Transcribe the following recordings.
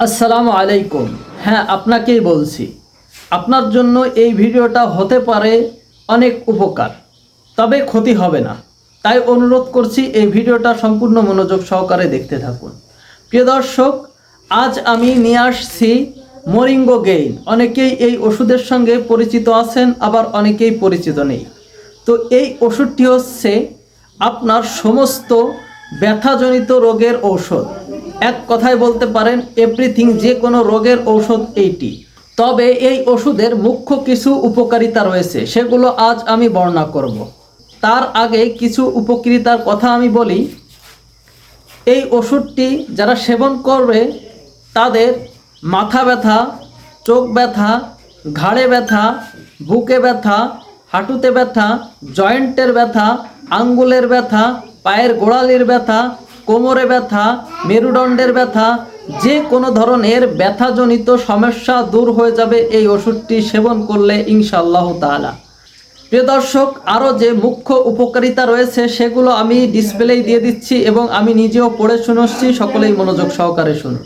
আসসালামু আলাইকুম। হ্যাঁ আপনাকেই বলছি, আপনার জন্য এই ভিডিওটা হতে পারে অনেক উপকার, তবে ক্ষতি হবে না। তাই অনুরোধ করছি, এই ভিডিওটা সম্পূর্ণ মনোযোগ সহকারে দেখতে থাকুন। প্রিয় দর্শক, আজ আমি নিয়ে আসছি মরিঙ্গো গেইন। অনেকেই এই ওষুধের সঙ্গে পরিচিত আছেন, আবার অনেকেই পরিচিত নেই। তো এই ওষুধটি হচ্ছে আপনার সমস্ত ব্যথাজনিত রোগের ঔষধ। এক কথায় বলতে পারেন এভরিথিং যে কোনো রোগের ঔষধ এইটি। তবে এই ওষুধের মুখ্য কিছু উপকারিতা রয়েছে, সেগুলো আজ আমি বর্ণনা করব। তার আগে কিছু উপকারিতার কথা আমি বলি। এই ওষুধটি যারা সেবন করবে, তাদের মাথা ব্যথা, চোখ ব্যথা, ঘাড়ে ব্যথা, বুকে ব্যথা, হাঁটুতে ব্যথা, জয়েন্টের ব্যথা, আঙ্গুলের ব্যথা পায়ের গোড়ালির ব্যথা, কোমরে ব্যথা, মেরুদণ্ডের ব্যথা, যে কোনো ধরনের ব্যথাজনিত সমস্যা দূর হয়ে যাবে এই ওষুধটি সেবন করলে ইনশাআল্লাহ তাআলা। প্রিয় দর্শক, আরও যে মুখ্য উপকারিতা রয়েছে সেগুলো আমি ডিসপ্লেই দিয়ে দিচ্ছি এবং আমি নিজেও পড়ে শুনছি, সকলেই মনোযোগ সহকারে শুনুন।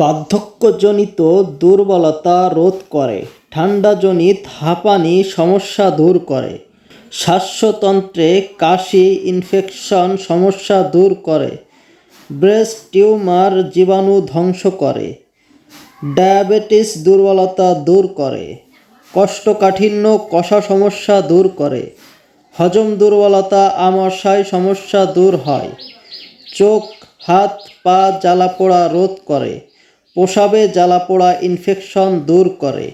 বার্ধক্যজনিত দুর্বলতা রোধ করে, ঠান্ডাজনিত হাঁপানি সমস্যা দূর করে। শ্বাসতন্ত্রে কাশি ইনফেকশন সমস্যা দূর করে। ব্রেস্ট টিউমার জীবাণু ধ্বংস করে। ডায়াবেটিস দুর্বলতা দূর করে। কষ্টকাঠিন্য, কষা সমস্যা দূর করে। হজম দুর্বলতা, আমাশয় সমস্যা দূর হয়। চোখ, হাত, পা জ্বালাপোড়া রোধ করে। প্রসাবে জ্বালাপোড়া ইনফেকশন দূর করে।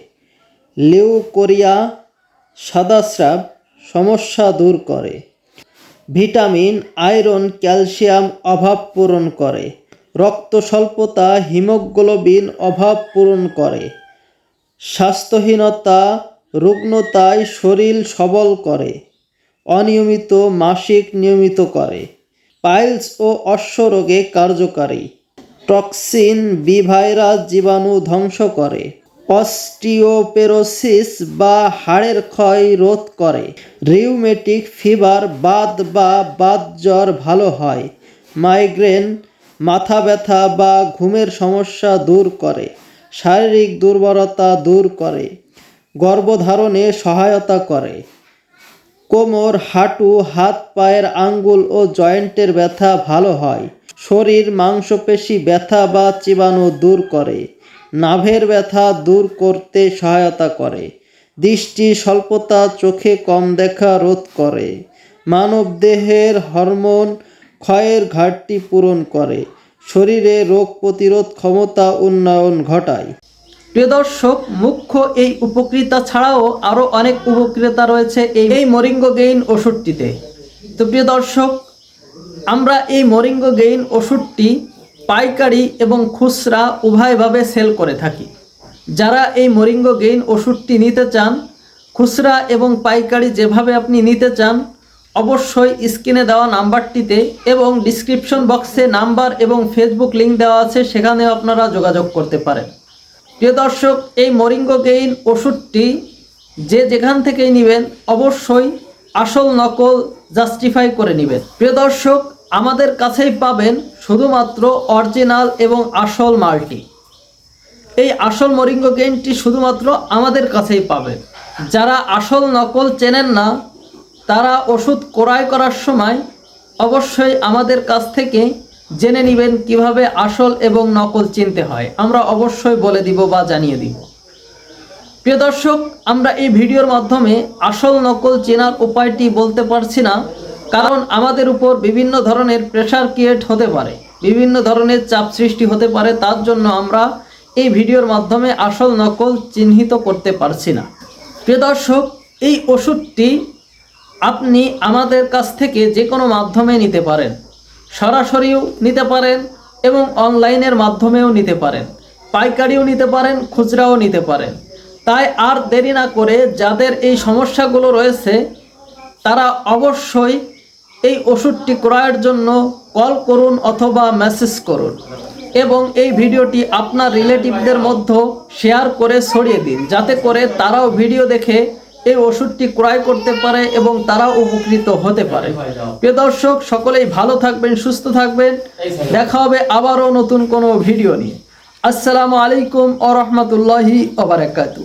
লিউকোরিয়া সাদাস্রাব সমস্যা দূর করে। ভিটামিন, আয়রন, ক্যালসিয়াম অভাব পূরণ করে। রক্ত স্বল্পতা, হিমোগ্লোবিন অভাব পূরণ করে। স্বাস্থ্যহীনতা রুগ্নতায় শরীর সবল করে। অনিয়মিত মাসিক নিয়মিত করে। পাইলস ও অশ্বরোগে কার্যকারী। টক্সিন, বি ভাইরাস জীবাণু ধ্বংস করে। অস্টিওপেরোসিস বা হাড়ের ক্ষয় রোধ করে। রিউমেটিক ফিভার বাদ বা বাত জ্বর ভালো হয়। মাইগ্রেন, মাথা ব্যথা বা ঘুমের সমস্যা দূর করে। শারীরিক দুর্বলতা দূর করে। গর্ভধারণে সহায়তা করে। কোমর, হাঁটু, হাত পায়ের আঙ্গুল ও জয়েন্টের ব্যথা ভালো হয়। শরীর, মাংসপেশি ব্যথা বা চিবানো দূর করে। নাভের ব্যথা দূর করতে সহায়তা করে। দৃষ্টি স্বল্পতা, চোখে কম দেখা রোধ করে। মানবদেহের হরমোন ক্ষয়ের ঘাটতি পূরণ করে। শরীরে রোগ প্রতিরোধ ক্ষমতা উন্নয়ন ঘটায়। প্রিয় দর্শক, মুখ্য এই উপকৃতা ছাড়াও আরও অনেক উপকৃতা রয়েছে এই মরিঙ্গো গেইন ওষুধটিতে। তো প্রিয় দর্শক, আমরা এই মরিঙ্গ গেইন ওষুধটি পাইকারি এবং খুচরা উভয়ভাবে সেল করে থাকি। যারা এই মরিঙ্গো গেইন ওষুধটি নিতে চান, খুচরা এবং পাইকারি যেভাবে আপনি নিতে চান, অবশ্যই স্ক্রিনে দেওয়া নাম্বারটিতে এবং ডিসক্রিপশন বক্সে নাম্বার এবং ফেসবুক লিঙ্ক দেওয়া আছে, সেখানেও আপনারা যোগাযোগ করতে পারেন। প্রিয় দর্শক, এই মরিঙ্গো গেইন ওষুধটি যে যেখান থেকেই নেবেন, অবশ্যই আসল নকল জাস্টিফাই করে নেবেন। প্রিয় দর্শক আমাদের কাছেই পাবেন শুধুমাত্র অরিজিনাল এবং আসল মালটি। এই আসল মরিঙ্গো গেইনটি শুধুমাত্র আমাদের কাছেই পাবেন। যারা আসল নকল চেনেন না, তারা ওষুধ ক্রয় করার সময় অবশ্যই আমাদের কাছ থেকে জেনে নেবেন কীভাবে আসল এবং নকল চিনতে হয়। আমরা অবশ্যই বলে দিব বা জানিয়ে দিব। প্রিয় দর্শক, আমরা এই ভিডিওর মাধ্যমে আসল নকল চেনার উপায়টি বলতে পারছি না। কারণ আমাদের উপর বিভিন্ন ধরনের প্রেশার ক্রিয়েট হতে পারে, বিভিন্ন ধরনের চাপ সৃষ্টি হতে পারে, তার জন্য আমরা এই ভিডিওর মাধ্যমে আসল নকল চিহ্নিত করতে পারছি না। প্রিয় দর্শক, এই ওষুধটি আপনি আমাদের কাছ থেকে যে কোনো মাধ্যমে নিতে পারেন। সরাসরিও নিতে পারেন এবং অনলাইনের মাধ্যমেও নিতে পারেন। পাইকারিও নিতে পারেন, খুচরাও নিতে পারেন। তাই আর দেরি না করে যাদের এই সমস্যাগুলো রয়েছে, তারা অবশ্যই এই ওষুধটি ক্রয়ের জন্য কল করুন অথবা মেসেজ করুন এবং এই ভিডিওটি আপনার রিলেটিভদের মধ্যে শেয়ার করে ছড়িয়ে দিন, যাতে করে তারাও ভিডিও দেখে এই ওষুধটি ক্রয় করতে পারে এবং তারাও উপকৃত হতে পারে। প্রিয় দর্শক, সকলেই ভালো থাকবেন, সুস্থ থাকবেন। দেখা হবে আবারও নতুন কোনো ভিডিও নিয়ে। আসসালামু আলাইকুম আ রহমতুল্লাহি ওবরাকাতু